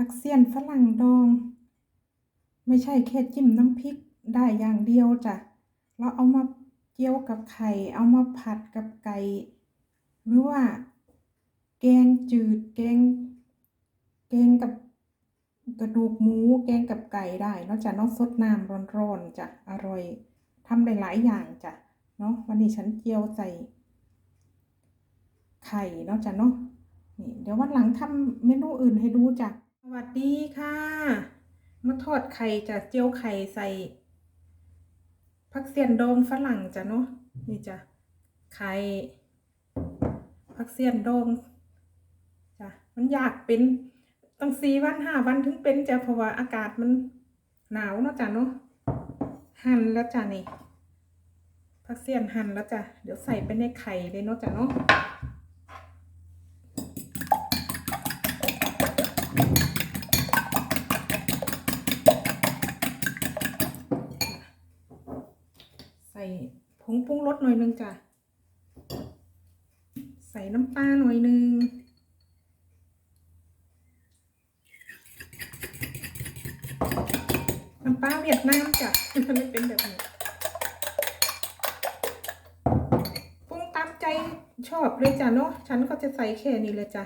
ผักเสี้ยนฝรั่งดอง ไม่ใช่แค่จิ้มน้ำพริกได้อย่างเดียวจ้ะเราเอามาเจียวกับไข่ เอามาผัดกับไก่ หรือว่า แกงจืด แกง แกงกับกระดูกหมู แกงกับไก่ได้เนาะจ้ะเนาะสดน้ำร้อนๆจ้ะอร่อยทำได้หลายอย่างจ้ะเนาะวันนี้ฉันเจียวใส่ไข่เนาะจ้ะเนาะนี่เดี๋ยววันหลังทำเมนูอื่นให้ดูจ้ะ วัสดีค่ะ มาทอดไข่จ้ะเจียวไข่ใส่ผักเสียนดองฝรั่งจ้ะเนาะนี่จ้ะไข่ผักเสียนดองจ้ะมันอยากเป็นตั้งสี่วันห้าวันถึงเป็นจ้ะเพราะว่าอากาศมันหนาวเนาะจ้ะเนาะหั่นแล้วจ้ะนี่ผักเสียนหั่นแล้วจ้ะเดี๋ยวใส่ไปในไข่เลยเนาะจ้ะเนาะ ส่ผงปรุงรสหน่อยนึงจ้ะ ใส่น้ำปลาหน่อยนึง น้ำปลาเวียดนามจ้ะมันไม่เป็นแบบนี้ปรุงตามใจชอบเลยจ้ะเนาะ ฉันก็จะใส่แค่นี้เลยจ้ะ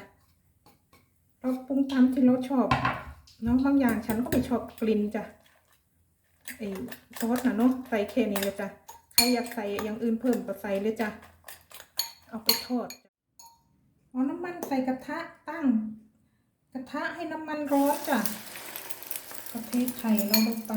เราปรุงตามที่เราชอบ เนาะบางอย่างฉันก็ไม่ชอบกลิ่นจ้ะไอ้ซอสนะเนาะใส่แค่นี้เลยจ้ะ รอยากใส่อย่างอื่นเพิ่มก็ใส่เลยจ้ะ เอาไปทอดเอาน้ำมันใส่กระทะตั้ง กระทะให้น้ำมันร้อนจ้ะก็เทไข่ลงไป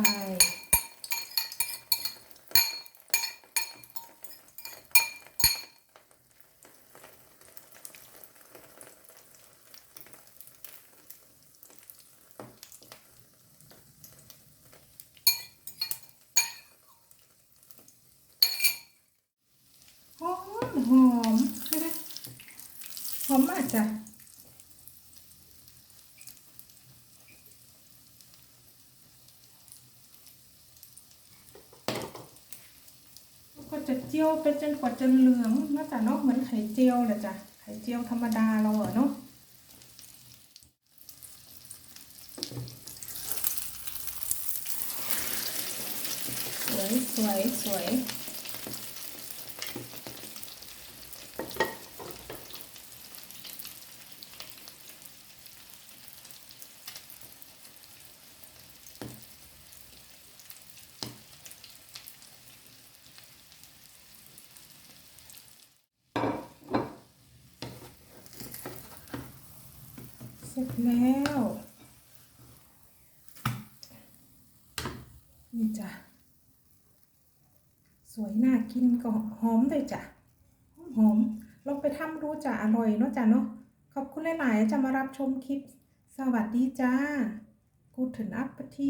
หอมหอมหอมมากจ้ะก็จะเจียวไปจนกว่าจะเหลืองน่าจะเนาะเหมือนไข่เจียวเลยจ้ะไข่เจียวธรรมดาเราอะเนาะสวยสวยสวย สร็จแล้ว นี่จ้ะ สวยน่ากินก็หอมเลยจ้ะ หอมลองไปทำดูจ้ะ อร่อยเนาะจ้ะเนาะ ขอบคุณหลาย ๆ จะมารับชมคลิป สวัสดีจ้ากูถึงอัปที